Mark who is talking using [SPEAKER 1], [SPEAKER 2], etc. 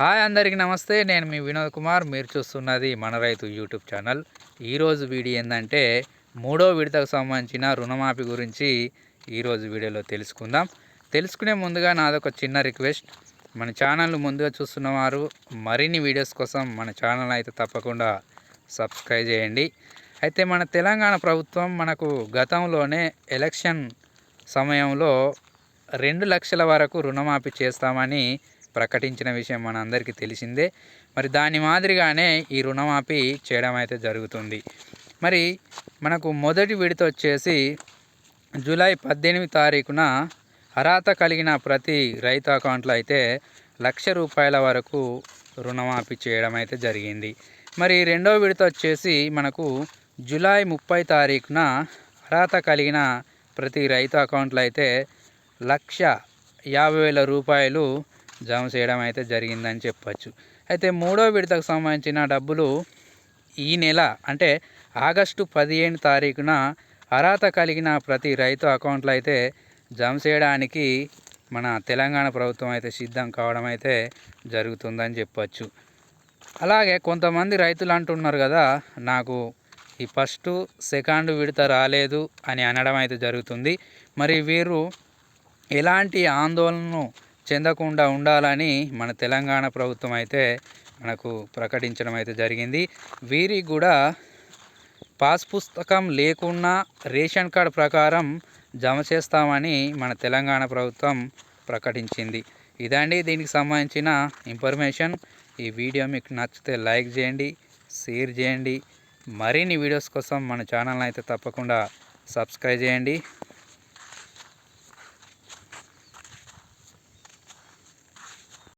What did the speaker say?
[SPEAKER 1] Hi అందరికీ నమస్తే నేను మీ వినోద్ కుమార్. మీరు చూస్తున్నది మన రైతు యూట్యూబ్ ఛానల్. ఈరోజు వీడియో ఏంటంటే మూడో విడతకు సంబంధించిన రుణమాఫీ గురించి ఈరోజు వీడియోలో తెలుసుకుందాం. తెలుసుకునే ముందుగా నాదొక చిన్న రిక్వెస్ట్. మన ఛానల్ ముందుగా చూస్తున్నవారు మరిన్ని వీడియోస్ కోసం మన ఛానల్ అయితే తప్పకుండా సబ్స్క్రైబ్ చేయండి. అయితే మన తెలంగాణ ప్రభుత్వం మనకు గతంలోనే ఎలక్షన్ సమయంలో రెండు లక్షల వరకు రుణమాఫీ చేస్తామని ప్రకటించిన విషయం మన అందరికీ తెలిసిందే. మరి దాని మాదిరిగానే ఈ రుణమాఫీ చేయడం అయితే జరుగుతుంది. మరి మనకు మొదటి విడత వచ్చేసి జూలై పద్దెనిమిది తారీఖున అర్హత కలిగిన ప్రతి రైతు అకౌంట్లో అయితే లక్ష రూపాయల వరకు రుణమాఫీ చేయడం అయితే జరిగింది. మరి రెండో విడత వచ్చేసి మనకు జూలై ముప్పై తారీఖున అర్హత కలిగిన ప్రతి రైతు అకౌంట్లో అయితే లక్ష యాభై వేల రూపాయలు జమ చేయడం అయితే జరిగిందని చెప్పచ్చు. అయితే మూడో విడతకు సంబంధించిన డబ్బులు ఈ నెల అంటే ఆగస్టు పదిహేను తారీఖున అర్హత కలిగిన ప్రతి రైతు అకౌంట్లో అయితే జమ చేయడానికి మన తెలంగాణ ప్రభుత్వం అయితే సిద్ధం కావడం అయితే జరుగుతుందని చెప్పచ్చు. అలాగే కొంతమంది రైతులు అంటున్నారు కదా నాకు ఈ ఫస్ట్ సెకండ్ విడత రాలేదు అని అనడం అయితే జరుగుతుంది. మరి వీరు ఎలాంటి ఆందోళనను చెందకుండా ఉండాలని మన తెలంగాణ ప్రభుత్వం అయితే మనకు ప్రకటించడం అయితే జరిగింది. వీరికి కూడా పాస్ పుస్తకం లేకున్నా రేషన్ కార్డు ప్రకారం జమ చేస్తామని మన తెలంగాణ ప్రభుత్వం ప్రకటించింది. ఇదండి దీనికి సంబంధించిన ఇన్ఫర్మేషన్. ఈ వీడియో మీకు నచ్చితే లైక్ చేయండి షేర్ చేయండి. మరిన్ని వీడియోస్ కోసం మన ఛానల్ అయితే తప్పకుండా సబ్స్క్రైబ్ చేయండి.